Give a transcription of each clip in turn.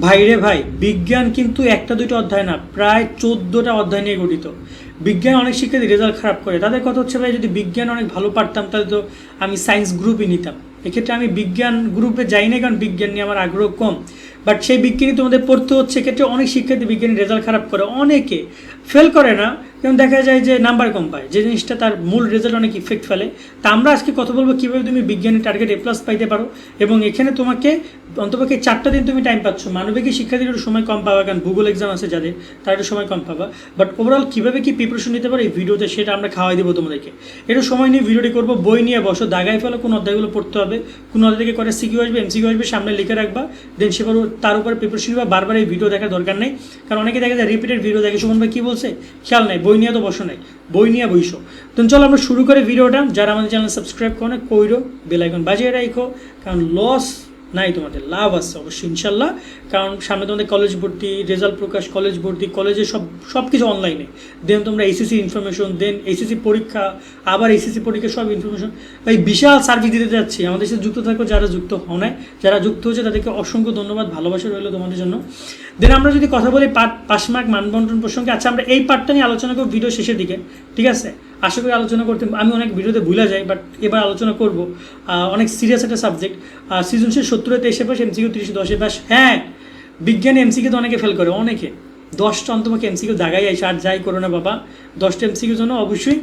ভাইরে ভাই, বিজ্ঞান কিন্তু একটা দুটো অধ্যায় না, প্রায় চোদ্দোটা অধ্যায় নিয়ে গঠিত। বিজ্ঞান অনেক শিক্ষার্থী রেজাল্ট খারাপ করে। তাদের কথা হচ্ছে, ভাই, যদি বিজ্ঞান অনেক ভালো পারতাম, তাহলে তো আমি সায়েন্স গ্রুপই নিতাম। এক্ষেত্রে আমি বিজ্ঞান গ্রুপে যাই না কারণ বিজ্ঞান নিয়ে আমার আগ্রহ কম। বাট সেই বিজ্ঞানী তোমাদের পড়তে হচ্ছে। এক্ষেত্রে অনেক শিক্ষার্থী বিজ্ঞানী রেজাল্ট খারাপ করে। অনেকে ফেল করে না যেমন দেখা যায় যে নাম্বার কম পায়, যে জিনিসটা তার মূল রেজাল্ট অনেক ইফেক্ট ফেলে। তা আমরা আজকে কথা বলব কীভাবে তুমি বিজ্ঞানের টার্গেট এ প্লাস পাইতে পারো এবং এখানে তোমাকে অন্তপক্ষে চারটা দিন তুমি টাইম পাচ্ছ। মানবিকী শিক্ষার্থীর একটু সময় কম পাবা কারণ ভূগোল এক্সাম আছে যাদের তার একটু সময় কম পাবা। বাট ওভারঅল কীভাবে কী প্রিপারেশন নিতে পারো এই ভিডিওতে সেটা আমরা খাওয়াই দেবো তোমাদেরকে। একটু সময় নিয়ে ভিডিওটি করব, বই নিয়ে বসো, দাগায় ফেলো, কোন অধ্যায়গুলো পড়তে হবে, কোন অধ্যায় থেকে কটা সিকিউ আসবে, এমসিকিউ আসবে, সামনে লিখে রাখবা দেন সেবার তার উপরে প্রিপারেশন নিবা, বারবার এই ভিডিও দেখার দরকার নেই। কারণ অনেকে দেখা যায় রিপিটেড ভিডিও দেখে সুমন কী বলছে? খেয়াল নাই বই নিয়ে তো বসো নাই, বই নিয়ে বইসো। তো চলো আমরা শুরু করে ভিডিওটা। যারা আমাদের চ্যানেল সাবস্ক্রাইব করো না কইরো বেলাইকন বাজিয়ে রাখো কারণ লস নাই তোমাদের, লাভ আছে অবশ্যই, ইনশাল্লাহ। কারণ সামনে তোমাদের কলেজ ভর্তি রেজাল্ট প্রকাশ কলেজ ভর্তি কলেজে সব সব কিছু অনলাইনে দেন তোমরা এসএসসি ইনফরমেশন দেন এসএসসি পরীক্ষা, আবার এসএসসি পরীক্ষা, সব ইনফরমেশন ভাই, বিশাল সার্ভিস দিতে যাচ্ছি। আমাদের সাথে যুক্ত থাকো, যারা যুক্ত হও নাই, যারা যুক্ত হচ্ছে তাদেরকে অসংখ্য ধন্যবাদ, ভালোবাসা রইল তোমাদের জন্য। দেন আমরা যদি কথা বলি পাট পাস মার্ক মানবন্টন প্রসঙ্গে আচ্ছা আমরা এই পার্টটা নিয়ে আলোচনা করব ভিডিও শেষের দিকে, ঠিক আছে? আশা করি আলোচনা করতে, আমি অনেক ভিডিওতে ভুলে যাই বাট এবার আলোচনা করব। অনেক সিরিয়াস একটা সাবজেক্ট সৃজনশীল সত্তরে তেইশে পাশ এমসিকিউ তিরিশে, দশে পাস হ্যাঁ বিজ্ঞানী এমসিকিউ তো অনেকে ফেল করে, অনেকে। দশটা অন্তমকে এমসিকিউ দাগাই যায় আর যাই করো না বাবা, দশটা এমসিকিউ জন্য অবশ্যই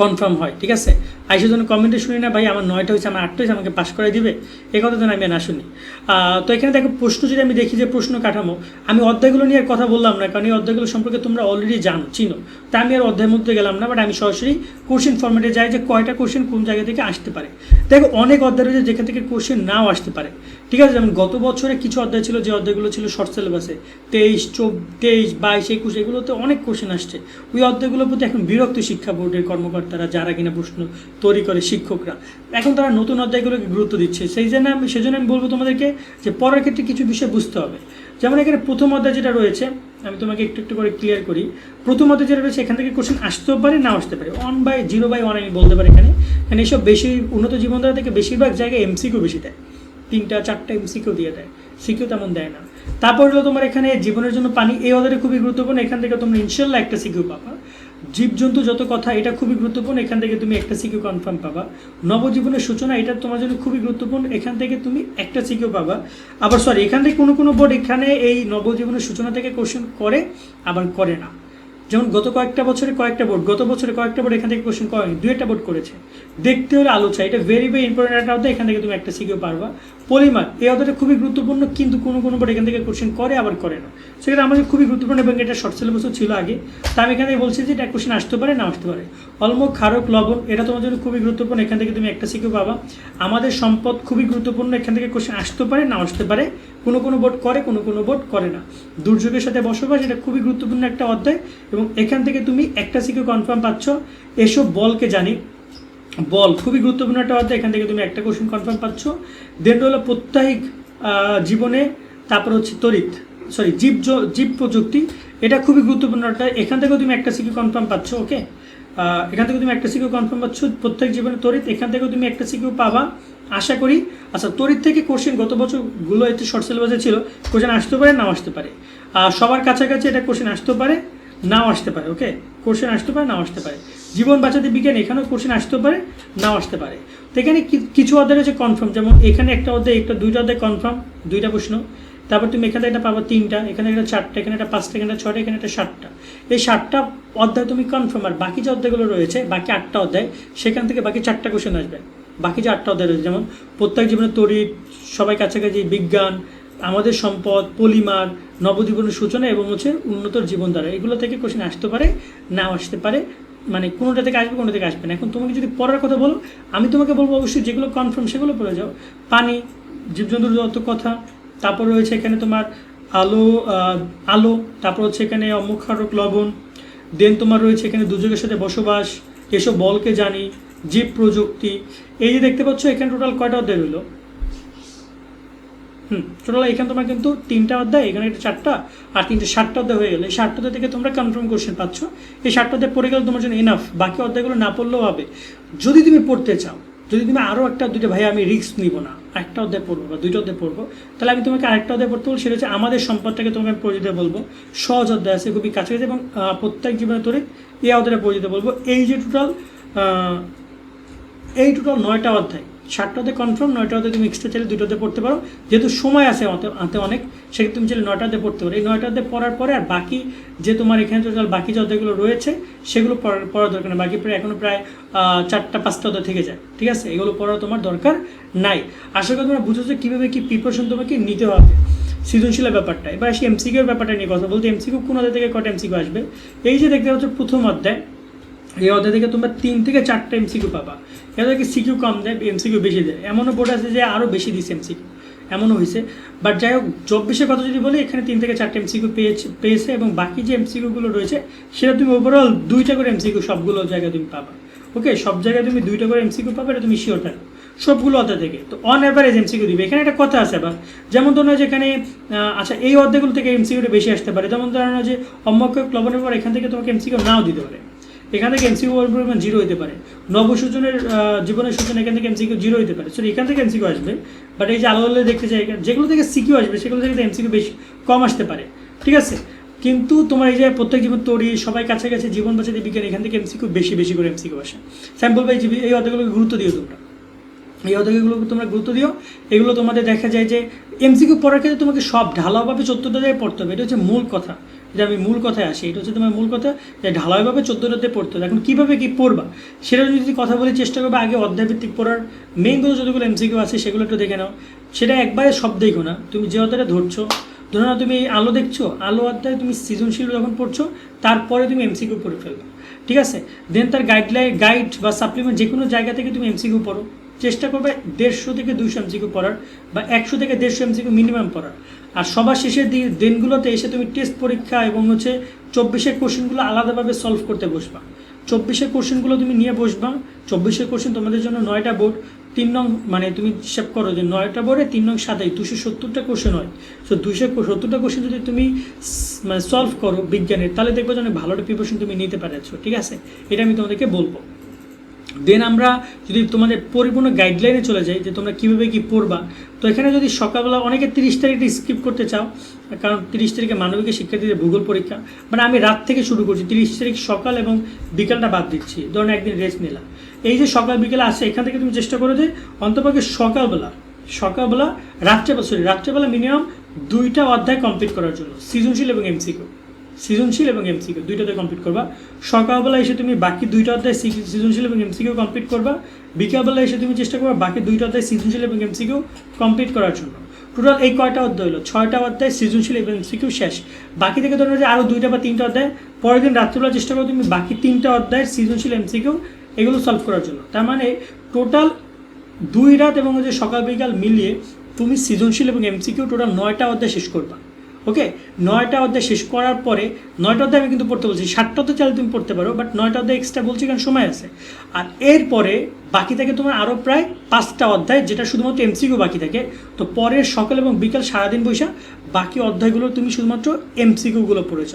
কনফার্ম হয়, ঠিক আছে? আইসে যেন কমেন্টে শুনি না, ভাই, আমার নয়টা হয়েছে, আমার আটটা হয়েছে, আমাকে পাস করে দিবে। এ কথা যেন আমি না শুনি। তো এখানে দেখো, প্রশ্ন যদি আমি দেখি যে প্রশ্ন কাঠামো, আমি অধ্যায়গুলো নিয়ে আর কথা বললাম না, কারণ এই অধ্যায়গুলো সম্পর্কে তোমরা অলরেডি জানো, চিনো। তা আমি আর অধ্যায়ের মধ্যে গেলাম না বাট আমি সরাসরি কোশ্চিন ফর্মেটে যাই যে কয়টা কোশ্চেন কোন জায়গা থেকে আসতে পারে। দেখো, অনেক অধ্যায় রয়েছে যেখান থেকে কোশ্চেন নাও আসতে পারে। ঠিক আছে, যেমন গত বছরে কিছু অধ্যায় ছিল, যে অধ্যায়গুলো ছিল শর্ট সিলেবাসে তেইশ, চব, তেইশ, বাইশ, একুশ, এগুলোতে অনেক কোশ্চেন আসছে। ওই অধ্যায়গুলোর প্রতি এখন বিরক্ত শিক্ষা বোর্ডের কর্মকর্তারা, যারা কিনা প্রশ্ন তৈরি করে শিক্ষকরা। এখন তারা নতুন অধ্যায়গুলোকে গুরুত্ব দিচ্ছে। সেই জন্য আমি সেজন্য আমি বলব তোমাদেরকে যে পড়ার ক্ষেত্রে কিছু বিষয় বুঝতে হবে। যেমন এখানে প্রথম অধ্যায় যেটা রয়েছে আমি তোমাকে একটু একটু করে ক্লিয়ার করি। প্রথমত যেটা রয়েছে, এখান থেকে কোশ্চেন আসতেও পারে না আসতে পারে। One by zero by one আমি বলতে পারি এখানে। এখানে এইসব বেশি উন্নত জীবনধারা থেকে বেশিরভাগ জায়গায় এমসিকিউ বেশি দেয়। তিনটা, চারটা এমসিকিউ দিয়ে দেয়। সিকিউ তেমন দেয় না। তারপর হলো তোমার এখানে জীবনের জন্য পানি এই অর্ডারে খুবই গুরুত্বপূর্ণ। এখান থেকে তোমরা ইনশাল্লাহ একটা সিকিউ পাবা। জীবজন্তু যত কথা, এটা খুবই গুরুত্বপূর্ণ। এখান থেকে তুমি একটা সিকিউ কনফার্ম পাবা। নবজীবনের সূচনা, এটা তোমার জন্য খুবই গুরুত্বপূর্ণ। এখান থেকে তুমি একটা সিকিউ পাবা। আবার সরি এখান থেকে কোনো কোনো বোর্ড এখানে এই নবজীবনের সূচনা থেকে কোশ্চেন করে, আবার করে না। যেমন গত কয়েকটা বছরে কয়েকটা বোর্ড গত বছরে কয়েকটা বোর্ড এখান থেকে কোশ্চেন করেনি দু একটা বোর্ড করেছে। দেখতে হলে আলো চাই এটা ভেরি ভেরি ইম্পর্টেন্ট একটা অধ্যায়, এখান থেকে তুমি একটা শিখেও পারবা। পরিমাণ এই অধ্যায়টা খুবই গুরুত্বপূর্ণ, কিন্তু কোনো কোনো বোর্ড এখান থেকে কোশ্চেন করে, আবার করে না। সেক্ষেত্রে আমাদের খুবই গুরুত্বপূর্ণ এবং এটা শর্ট সিলেবাসও ছিল আগে। তা আমি এখানে বলছি যে এটা কোশ্চেন আসতে পারে, না আসতে পারে। অলম খারক লবণ, এটা তোমার জন্য খুবই গুরুত্বপূর্ণ, এখান থেকে তুমি একটা শিখেও পাবা। আমাদের সম্পদ খুবই গুরুত্বপূর্ণ, এখান থেকে কোশ্চেন আসতে পারে, না আসতে পারে। কোনো কোনো বোর্ড করে, কোনো কোনো বোর্ড করে না। দুর্যোগের সাথে বসবাস, এটা খুবই গুরুত্বপূর্ণ একটা অধ্যায় এবং এখান থেকে তুমি একটা সিকিউ কনফার্ম পাচ্ছ। এসব বলকে জানি। বল, খুবই গুরুত্বপূর্ণ একটা অধ্যায়। এখান থেকে তুমি একটা কোশ্চেন কনফার্ম পাচ্ছ। দেন হলো প্রত্যাহিক জীবনে, তারপর হচ্ছে তড়িৎ। সরি জীব জীব প্রযুক্তি। এটা খুবই গুরুত্বপূর্ণ একটা। এখান থেকেও তুমি একটা সিকিউ কনফার্ম পাচ্ছ ওকে এখান থেকে তুমি একটা সিকিউ কনফার্ম পাচ্ছ। প্রত্যেক জীবনে তড়িৎ। এখান থেকেও তুমি একটা সিকিউ পাবা, আশা করি। আচ্ছা তড়িৎ থেকে কোশ্চেন গত বছরগুলো একটু শর্ট সিলেবাসে ছিল। কোশ্চেন আসতে পারে, নাও আসতে পারে। সবার কাছাকাছি এটা কোশ্চেন আসতে পারে। নাও আসতে পারে ওকে কোশ্চেন আসতে পারে, নাও আসতে পারে। জীবন বাঁচাতে বিজ্ঞান এখানেও কোশ্চেন আসতে পারে, নাও আসতে পারে। তো এখানে কিছু অধ্যায় রয়েছে কনফার্ম যেমন এখানে একটা অধ্যায়, একটা দুইটা অধ্যায় কনফার্ম দুইটা প্রশ্ন। তারপর তুমি এখানে একটা পাবো তিনটা, এখানে একটা চারটা, এখানে একটা পাঁচটা, এখানে একটা ছটা এখানে একটা সাতটা। এই সাতটা অধ্যায় তুমি কনফার্ম আর বাকি যে অধ্যায়গুলো রয়েছে, বাকি আটটা অধ্যায়, সেখান থেকে বাকি চারটা কোশ্চেন আসবে। বাকি যে আটটা অধ্যায় রয়েছে, যেমন প্রত্যেক জীবনে তড়িৎ, সবাই কাছাকাছি, বিজ্ঞান আমাদের সম্পদ, পলিমার, নবজীবনের সূচনা এবং হচ্ছে উন্নত জীবনধারা, এগুলো থেকে কোশ্চেন আসতে পারে, নাও আসতে পারে মানে কোনোটা থেকে আসবে, কোনোটা থেকে আসবে না। এখন তোমাকে যদি পড়ার কথা বলো, আমি তোমাকে বলব অবশ্যই যেগুলো কনফার্ম সেগুলো পড়ে যাও। পানি, জীবজন্তুর যত কথা, তারপর রয়েছে এখানে তোমার আলো আলো, তারপর হচ্ছে এখানে অমুখারক লবণ, দেন তোমার রয়েছে এখানে দুর্যোগের সাথে বসবাস, এসব বলকে জানি, জীব প্রযুক্তি, এই যে দেখতে পাচ্ছ, এখানে টোটাল কয়টা অধ্যায় রইল? হুম টোটাল এখানে তোমার কিন্তু তিনটা অধ্যায়, এখানে একটা চারটা আর তিনটে ষাটটা অধ্যায় হয়ে গেলে। এই ষাটটা অধ্যায় থেকে তোমরা কনফার্ম কোশ্চেন পাচ্ছ। এই ষাটটা অধ্যায় পড়ে গেলে তোমার জন্য এনাফ বাকি অধ্যায়গুলো না পড়লেও হবে। যদি তুমি পড়তে চাও, যদি তুমি আরও একটা দুটো ভাই আমি রিস্ক নিব না, একটা অধ্যায় পড়ব বা দুইটা অধ্যায় পড়ব, তাহলে আমি তোমাকে আরেকটা অধ্যায় পড়তে বলব, সেটা হচ্ছে আমাদের সম্পদটাকে তোমাকে আমি পরিচিত বলব। সহজ অধ্যায় আছে, খুবই কাছাকাছি এবং প্রত্যেক জীবনে তরিক এই অধ্যায়টা পরিচিত বলব। এই যে টোটাল এই টোটাল নয়টা অধ্যায় সাতটা অধ্যায় কনফার্ম নয়টাতে তুমি এক্সট্রা চাইলে দুটোতে পড়তে পারো। যেহেতু সময় আছে হাতে অনেক, সেক্ষেত্রে তুমি চাইলে নয়টাতে পড়তে পারো। এই নয়টাতে পড়ার পরে আর বাকি যে তোমার এখানে টোটাল বাকি যে অধ্যায়গুলো রয়েছে, সেগুলো পড়ার দরকার নেই। বাকি প্রায় এখনও প্রায় চারটা, পাঁচটা অধ্যায় থেকে যায়। ঠিক আছে? এগুলো পড়ার তোমার দরকার নাই। আশা করি তোমরা বুঝেছ কীভাবে কী প্রিপারেশন তোমাকে নিতে হবে। সৃজনশীলের ব্যাপারটা। এবার আসি এমসিকিউর ব্যাপারটা নিয়ে কথা বলতে। এমসিকিউ কোন অধ্যায় থেকে কটা এমসিকিউ আসবে? এই যে দেখতে পাচ্ছ প্রথম অধ্যায়। এই অধ্যায় থেকে তোমরা তিন থেকে চারটা এমসিকিউ পাবা এদেরকে সিকিউ কম দেয় এমসিকিউ বেশি দেয় এমনও বোর্ড আছে যে আরও বেশি দিচ্ছে এমসিকিউ এমনও হয়েছে বাট যাই হোক চব্বিশের কথা যদি বলি এখানে তিন থেকে চারটে এমসিকিউ পেয়েছে পেয়েছে এবং বাকি যে এমসিকিউগুলো রয়েছে সেটা তুমি ওভারঅল দুইটা করে এমসিকিউ সবগুলো জায়গায় তুমি পাবা ওকে সব জায়গায় তুমি দুইটা করে এমসিকিউ পাবে এটা তুমি শিওর থাকো সবগুলো অধ্যায় থেকে তো অন অ্যাভারেজ এমসিকিউ দিবে এখানে একটা কথা আছে আবার যেমন ধরো যে এখানে আহ, আচ্ছা এই অধ্যায়গুলো থেকে এমসিকিউটা বেশি আসতে পারে যেমন ধরো যে অম্মক লবণের পর এখান থেকে তোমাকে এমসিকিউ নাও দিতে পারে এখান থেকে এমসিকিউ পরিমাণ জিরো হতে পারে। নবসূচনের জীবনের সূচনা এখান থেকে এমসিকিউ জিরো হতে পারে। সো এখান থেকে এমসিকিউ আসবে বাট এই যে আলো আলো দেখতে চাই যেগুলো থেকে সিকিউ আসবে, সেগুলো থেকে এমসিকিউ বেশি কম আসতে পারে। ঠিক আছে? কিন্তু তোমার এই যে প্রত্যেক জীবন তৈরি, সবাই কাছে কাছে জীবন বাঁচাতে বিজ্ঞান, এখান থেকে এমসিকিউ বেশি বেশি করে এমসিকিউ আসে। স্যাম্পল ভাই এই অধ্যায়গুলোকে গুরুত্ব দিও তোমরা। এই অধ্যায়গুলোকে তোমরা গুরুত্ব দিও। এগুলো তোমাদের দেখা যায় যে এমসিকিউ পড়ার ক্ষেত্রে তোমাকে সব ঢালাওভাবে চোদ্দোটা দিয়ে পড়তে হবে। এটা হচ্ছে মূল কথা। যে আমি মূল কথায় আসি, এটা হচ্ছে তোমার মূল কথা, যে ঢালাইভাবে চোদ্দোটা দিয়ে পড়তে হবে। এখন কীভাবে কী পড়বা? সেটা যদি কথা বলি, চেষ্টা করবে আগে অধ্যায়ভিত্তিক পড়ার। মেইন কথা যতগুলো এমসিকিউ আছে, সেগুলো একটু দেখে নাও। সেটা একবারে সব দেখো না তুমি যে অধ্যায়টা ধরছো, ধরো না তুমি আলো দেখছ, আলো অধ্যায় তুমি সৃজনশীল যখন পড়ছো, তারপরে তুমি এমসিকিউ পড়ে ফেলবে। ঠিক আছে? দেন তার গাইডলাইন গাইড বা সাপ্লিমেন্ট যে কোনো জায়গা থেকে তুমি এমসিকিউ পড়ো। চেষ্টা করবে দেড়শো থেকে দুইশো এমসিকিউ পড়ার বা একশো থেকে দেড়শো এমসিকিউ মিনিমাম পড়ার আর সবার শেষের দিনগুলোতে এসে তুমি টেস্ট পরীক্ষা এবং হচ্ছে চব্বিশের কোশ্চেনগুলো আলাদাভাবে সলভ করতে বসবা। চব্বিশের কোশ্চেনগুলো তুমি নিয়ে বসবা। চব্বিশের কোশ্চেন তোমাদের জন্য নয়টা বোর্ড। তিন নং মানে তুমি হিসাব করো যে নয়টা বোর্ডে তিন নং সাতাই দুশো সত্তরটা কোশ্চেন হয়। সো দুশো সত্তরটা কোশ্চেন যদি তুমি মানে সলভ করো বিজ্ঞানের, তাহলে দেখব যে অনেক ভালো প্রিপারেশন তুমি নিতে পারছ। ঠিক আছে? এটা আমি তোমাদেরকে বলব। দেন আমরা যদি তোমাদের পরিপূর্ণ গাইডলাইনে চলে যাই যে তোমরা কীভাবে কী পড়বা, তো এখানে যদি সকালবেলা অনেকে তিরিশ তারিখটা স্কিপ করতে চাও, কারণ তিরিশ তারিখে মানবিকের শিক্ষার্থীদের ভূগোল পরীক্ষা মানে আমি রাত থেকে শুরু করছি, তিরিশ তারিখ সকাল এবং বিকালটা বাদ দিচ্ছি ধরুন একদিন রেস্ট নিলাম। এই যে সকাল বিকেলে আসে, এখান থেকে তুমি চেষ্টা করো যে অন্তপক্ষে সকালবেলা সকালবেলা, রাত্রেবেলা সরি রাত্রেবেলা মিনিমাম দুইটা অধ্যায় কমপ্লিট করার জন্য, সৃজনশীল এবং এমসিকিউ সৃজনশীল এবং এমসিকিউ দুইটাতে কমপ্লিট করবা। সকালবেলা এসে তুমি বাকি দুইটা অধ্যায় সৃজনশীল এবং এমসিকিউ কমপ্লিট করবা। বিকালবেলা এসে তুমি চেষ্টা করবা বাকি দুইটা অধ্যায় সৃজনশীল এবং এমসিকিউ কমপ্লিট করার জন্য। টোটাল এই কয়টা অধ্যায় হলো? ছয়টা অধ্যায় সৃজনশীল এবং এমসিকিউ শেষ। বাকি থেকে ধরো যে আরও দুইটা বা তিনটা অধ্যায়, পরের দিন রাত্রিবেলা চেষ্টা করো তুমি বাকি তিনটা অধ্যায় সৃজনশীল এমসিকিউ এগুলো সলভ করার জন্য। তার মানে টোটাল দুই রাত এবং হচ্ছে সকাল বিকাল মিলিয়ে তুমি সৃজনশীল এবং এমসিকিউ টোটাল নয়টা অধ্যায় শেষ করবা। ওকে নয়টা অধ্যায় শেষ করার পরে, নয়টা অধ্যায় আমি কিন্তু পড়তে বলছি, সাতটা অধ্যায় চাইলে তুমি পড়তে পারো বাট নয়টা অধ্যায় এক্সট্রা বলছি কারণ সময় আছে। আর এরপরে বাকি থাকে তোমার আরও প্রায় পাঁচটা অধ্যায়, যেটা শুধুমাত্র এমসিকিউ বাকি থাকে। তো পরের সকাল এবং বিকাল সারাদিন বৈশা বাকি অধ্যায়গুলো তুমি শুধুমাত্র এমসিকিউগুলো পড়েছ।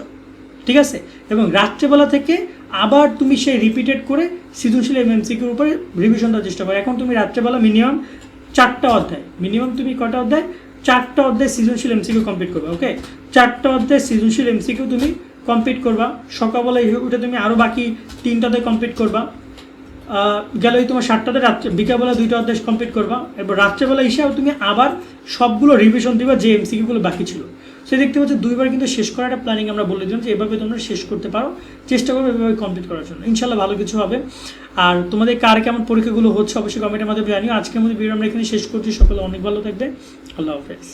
ঠিক আছে? এবং রাত্রেবেলা থেকে আবার তুমি সেই রিপিটেড করে সৃজনশীল এবং এমসিকিউর উপরে রিভিশন দেওয়ার চেষ্টা করো। এখন তুমি রাত্রেবেলা মিনিমাম চারটা অধ্যায় মিনিমাম তুমি কটা অধ্যায়? চারটা অধ্যায় সৃজনশীল এমসিকিউ কমপ্লিট করবা ওকে চারটা অধ্যায় সৃজনশীল এমসিকিউ তুমি কমপ্লিট করবা। সকালবেলা উঠে তুমি আরও বাকি তিনটা অধ্যায় কমপ্লিট করবা। গেলেই তোমার সাতটাতে রাত্রে বিকালবেলা দুইটা অধ্যায় কমপ্লিট করবা। এবার রাত্রেবেলা এসেও তুমি আবার সবগুলো রিভিশন দিবা যে এমসিকিউগুলো বাকি ছিল। সে দেখতে পাচ্ছ দুইবার কিন্তু শেষ করার একটা প্ল্যানিং আমরা বলে দিলাম যে এভাবে তোমরা শেষ করতে পারো, চেষ্টা করবে এভাবে কমপ্লিট করার জন্য। ইনশাল্লাহ ভালো কিছু হবে। আর তোমাদের কার কেমন পরীক্ষাগুলো হচ্ছে অবশ্যই কমেন্টের মাধ্যমে জানিও। আজকের মধ্যে ভিডিও আমরা এখানে শেষ করছি। সকলে অনেক ভালো থাকবে। আল্লাহ হাফেজ।